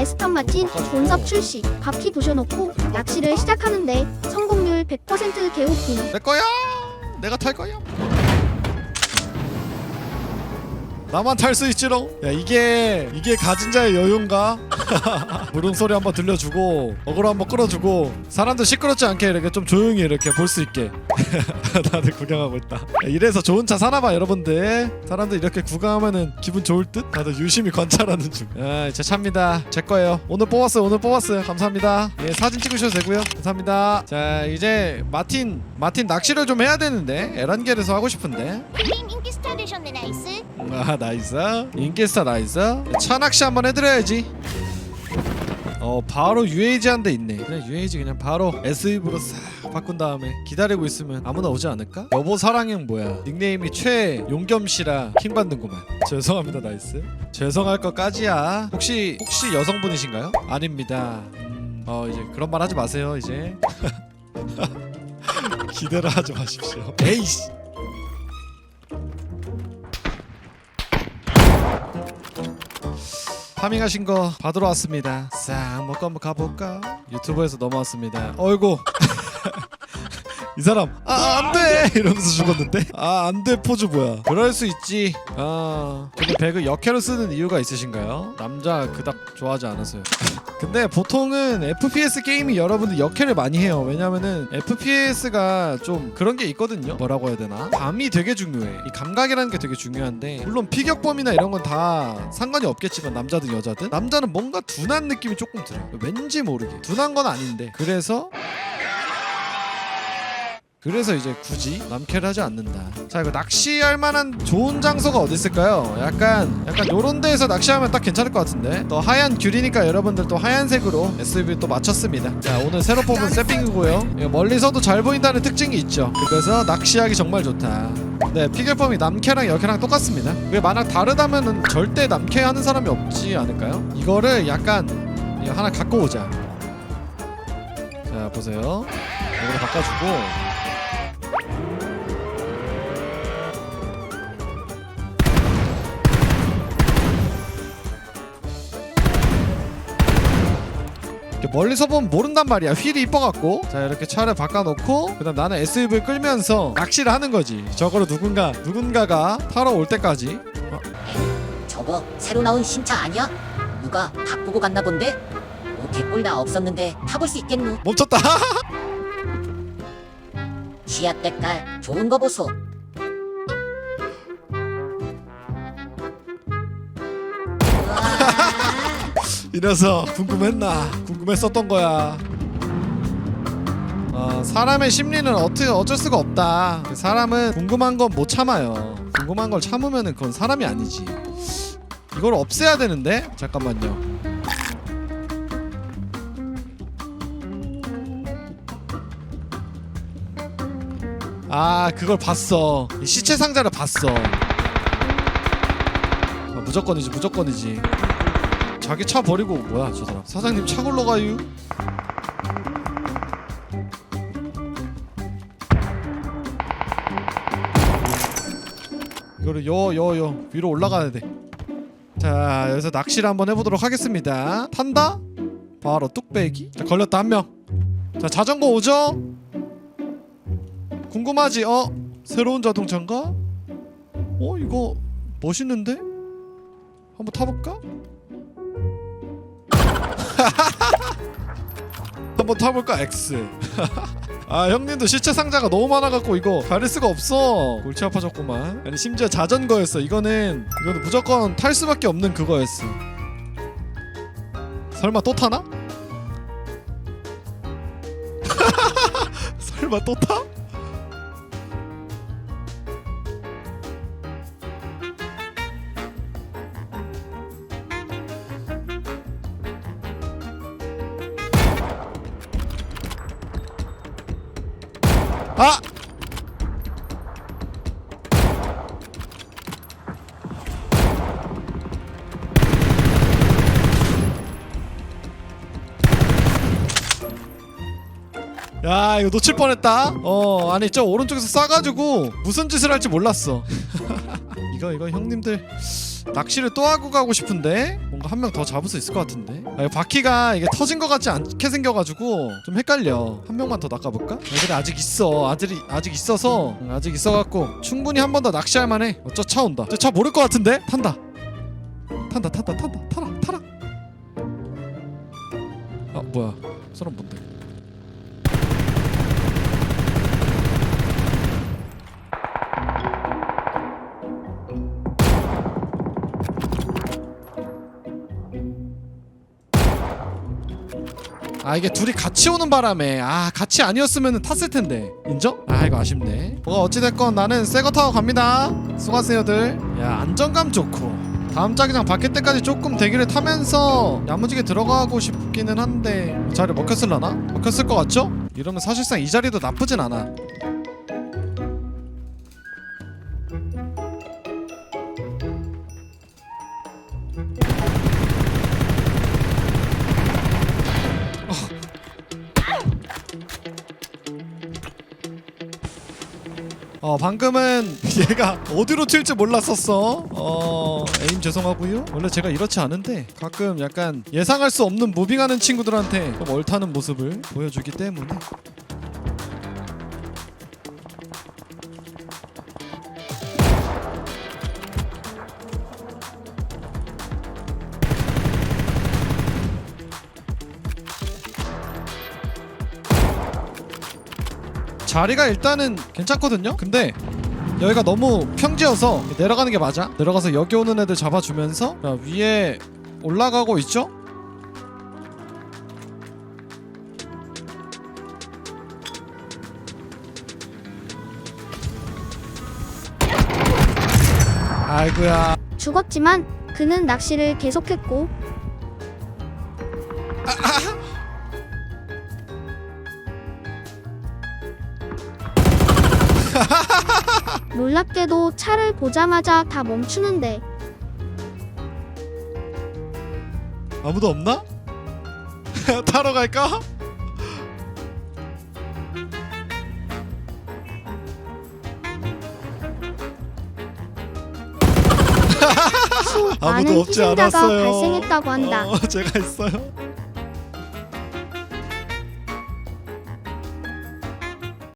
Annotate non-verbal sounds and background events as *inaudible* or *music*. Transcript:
에스턴 마틴 본섭 출시 바퀴 부셔놓고 낚시를 시작하는데 성공률 100% 개웃김 내 거야. 내가 탈 거야. 나만 탈 수 있지롱. 야 이게 이게 가진 자의 여유인가? *laughs* 부릉 소리 한번 들려주고 어그로 한번 끌어주고 사람들 시끄럽지 않게 이렇게 좀 조용히 이렇게 볼 수 있게 *laughs* 다들 구경하고 있다. 야, 이래서 좋은 차 사나봐 여러분들. 사람들 이렇게 구경하면은 기분 좋을 듯. 다들 유심히 *laughs* 관찰하는 중. 아, 제 차입니다. 제 거예요. 오늘 뽑았어요. 오늘 뽑았어요. 감사합니다. 예, 사진 찍으셔도 되고요. 감사합니다. 자 이제 마틴 마틴 낚시를 좀 해야 되는데 에란겔에서 하고 싶은데. 님 인기 스타 되셨네 나이스. 아 나이스. 인기스타 나이스. 차 낚시 한번 해드려야지. 어 바로 UAG 한 대 있네. 그냥 UAG 그냥 바로 SUV로 싹 바꾼 다음에 기다리고 있으면 아무나 오지 않을까? 여보 사랑형 뭐야? 닉네임이 최용겸씨라 킹 받는구만. 죄송합니다 나이스. 죄송할 것까지야. 혹시 혹시 여성분이신가요? 아닙니다. 음, 어 이제 그런 말 하지 마세요 이제. *laughs* 기대를 하지 마십시오. 에이씨 파밍하신 거 받으러 왔습니다. 싹 먹고 한번 가볼까? 유튜브에서 넘어왔습니다. 어이구. *laughs* 이 사람 아 안돼! 이러면서 죽었는데? *laughs* 아 안돼 포즈 뭐야? 그럴 수 있지. 아 근데 배그 역해로 쓰는 이유가 있으신가요? 남자 그닥 좋아하지 않아서요. 근데 보통은 FPS 게임이 여러분들 역해를 많이 해요. 왜냐면은 FPS가 좀 그런 게 있거든요. 뭐라고 해야 되나? 감이 되게 중요해. 이 감각이라는 게 되게 중요한데 물론 피격범이나 이런 건 다 상관이 없겠지만 남자든 여자든. 남자는 뭔가 둔한 느낌이 조금 들어요. 왠지 모르게. 둔한 건 아닌데. 그래서 그래서 이제 굳이 남캐를 하지 않는다. 자 이거 낚시할 만한 좋은 장소가 어디 있을까요? 약간 약간 요런 데에서 낚시하면 딱 괜찮을 것 같은데. 또 하얀 귤이니까 여러분들 또 하얀색으로 SUV 또 맞췄습니다. 자 오늘 새로 뽑은 세핑이고요. 멀리서도 잘 보인다는 특징이 있죠. 그래서 낚시하기 정말 좋다. 네 피결범이 남캐랑 여캐랑 똑같습니다. 그게 만약 다르다면은 절대 남캐 하는 사람이 없지 않을까요? 이거를 약간 이거 하나 갖고 오자. 자 보세요. 이거로 바꿔주고. 멀리서 보면 모른단 말이야 휠이 이뻐갖고 자 이렇게 차를 바꿔놓고 그 다음 나는 SUV를 끌면서 낚시를 하는 거지 저거를 누군가 누군가가 타러 올 때까지 어, 저거 새로 나온 신차 아니야? 누가 바꾸고 갔나 본데? 뭐 개꼴 다 없었는데 타볼 수 있겠노? 멈췄다 *laughs* 시야 때깔 좋은 거 보소. 이래서 궁금했나? 궁금했었던 거야. 어, 사람의 심리는 어떻게 어쩔 수가 없다. 사람은 궁금한 건 못 참아요. 궁금한 걸 참으면은 그건 사람이 아니지. 이걸 없애야 되는데? 잠깐만요. 아 그걸 봤어. 이 시체 상자를 봤어. 아, 무조건이지 무조건이지 자기 차 버리고 뭐야 저 사람. 사장님 차 굴러가유 이거를 요요요 위로 올라가야 돼자 여기서 낚시를 한번 해보도록 하겠습니다. 탄다? 바로 뚝배기? 자, 걸렸다 한명자 자전거 오죠? 궁금하지? 어? 새로운 자동차인가? 어 이거 멋있는데? 한번 타볼까 *laughs* 한번 타볼까 X? *laughs* 아 형님도 시체 상자가 너무 많아갖고 이거 가릴 수가 없어. 골치 아파졌구만. 아니 심지어 자전거였어. 이거는 이거는 무조건 탈 수밖에 없는 그거였어. 설마 또 타나? *laughs* 설마 또 타? 아! 야 이거 놓칠 뻔했다. 어 아니 저 오른쪽에서 쏴가지고 무슨 짓을 할지 몰랐어. *laughs* 이거 이거 형님들 낚시를 또 하고 가고 싶은데 뭔가 한 명 더 잡을 수 있을 것 같은데? 아, 바퀴가 이게 터진 것 같지 않게 생겨가지고 좀 헷갈려. 한 명만 더 낚아볼까? 애들이 아직 있어. 아들이 아직 있어서 응, 아직 있어갖고 충분히 한 번 더 낚시할 만해. 어, 저차 온다. 저 차 모를 것 같은데? 탄다. 탄다 탄다 탄다. 타라 타라. 아 뭐야. 사람 뭔데 아 이게 둘이 같이 오는 바람에. 아 같이 아니었으면 탔을 텐데. 인정? 아 이거 아쉽네. 뭐가 어찌됐건 나는 새거 타고 갑니다. 수고하세요들. 야 안정감 좋고. 다음 자기장 바뀔 때까지 조금 대기를 타면서 야무지게 들어가고 싶기는 한데. 자리 먹혔을라나? 먹혔을 것 같죠? 이러면 사실상 이 자리도 나쁘진 않아 어 방금은 *laughs* 얘가 어디로 튈지 몰랐었어. 어 에임 죄송하고요. 원래 제가 이렇지 않은데 가끔 약간 예상할 수 없는 무빙하는 친구들한테 좀 얼타는 모습을 보여주기 때문에 자리가 일단은 괜찮거든요. 근데 여기가 너무 평지여서 내려가는 게 맞아? 내려가서 여기 오는 애들 잡아주면서 자, 위에 올라가고 있죠? 아이고야. 죽었지만 그는 낚시를 계속했고 *laughs* 놀랍게도 차를 보자마자 다 멈추는데 아무도 없나? *laughs* 타러 갈까? *laughs* 수 아무도 많은 없지 희생자가 않았어요. 발생했다고 한다. 어, 제가 있어요.